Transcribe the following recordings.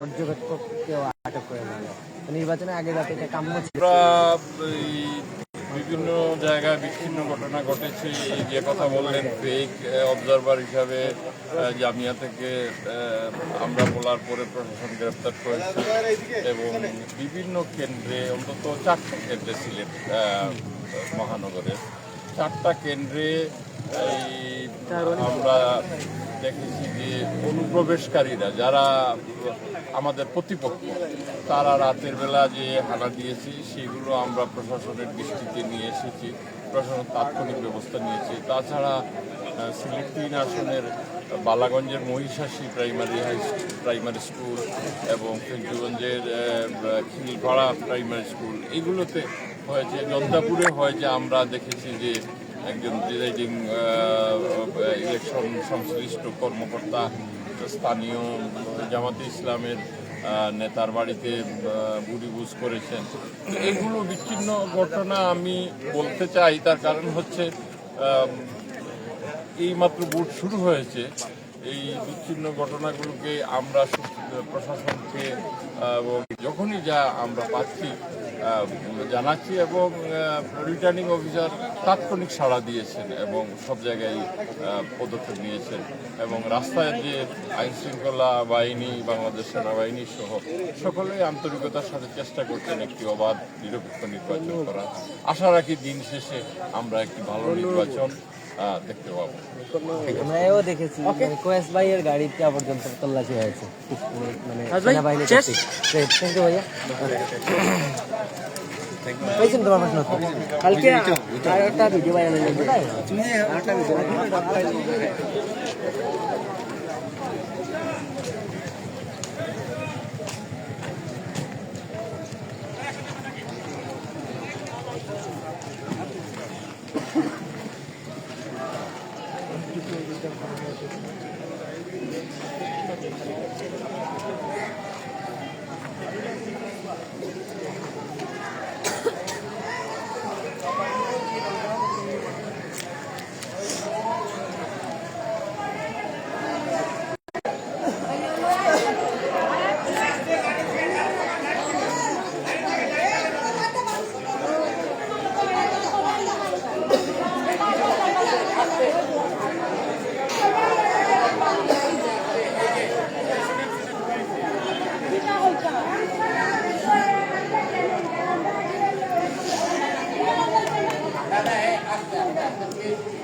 পর্যবেক্ষককেও আটক করে নিল নির্বাচনের আগে যাতে এটা কাম্য বিভিন্ন জায়গায় বিচ্ছিন্ন ঘটনা ঘটেছে, যে কথা বললেন ফেক অবজারভার হিসাবে জামিয়া থেকে আমরা বলার পরে প্রশাসন গ্রেপ্তার করেছে এবং বিভিন্ন কেন্দ্রে, অন্তত চারটা কেন্দ্রে ছিলেন মহানগরের। চারটা কেন্দ্রে এই আমরা দেখেছি যে অনুপ্রবেশকারীরা যারা আমাদের প্রতিপক্ষ তারা রাতের বেলা যে হানা দিয়েছে সেগুলো আমরা প্রশাসনের দৃষ্টিতে নিয়ে এসেছি প্রশাসন তাৎক্ষণিক ব্যবস্থা নিয়েছে। তাছাড়া সিলেট তিন আসনের বালাগঞ্জের Mohishashi primary high primary school এবং আহ, খিলপাড়া প্রাইমারি স্কুল এগুলোতে হয়েছে জন্দাপুরে হয়েছে আমরা দেখেছি যে একজন প্রিজাইডিং ইলেকশন সংশ্লিষ্ট কর্মকর্তা, স্থানীয় জামাতে ইসলামের নেতার বাড়িতে বুড়িবুজ করেছেন। তো এগুলো বিচ্ছিন্ন ঘটনা আমি বলতে চাই, তার কারণ হচ্ছে এই মাত্র ভোট শুরু হয়েছে। এই বিচ্ছিন্ন ঘটনাগুলোকে আমরা প্রশাসনকে এবং যখনই যা আমরা পাচ্ছি জানাচ্ছি এবং রিটার্নিং অফিসার তাৎক্ষণিক সাড়া দিয়েছেন এবং সব জায়গায় পদক্ষেপ নিয়েছেন এবং রাস্তায় যে আইন শৃঙ্খলা বাহিনী, বাংলাদেশ সেনাবাহিনী সহ সকলেই আন্তরিকতার সাথে চেষ্টা করছেন একটি অবাধ, নিরপেক্ষ নির্বাচন করা আশা রাখি দিন শেষে আমরা একটি ভালো নির্বাচন দেখতে পাবো। আমরাও দেখেছি। মানে কোয়েস ভাইয়ের কি পর্যন্ত তল্লাশি হয়েছে। মানে সেনাবাহিনী থ্যাংক ইউ ভাইয়া। পেয়েছেন তোমার প্রশ্ন কালকে আর একটা ভিডিও ভাইরাল তুমি তাই ভিডিও ちょっと待って。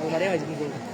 உங்க மரியாதை வச்சுக்கோங்க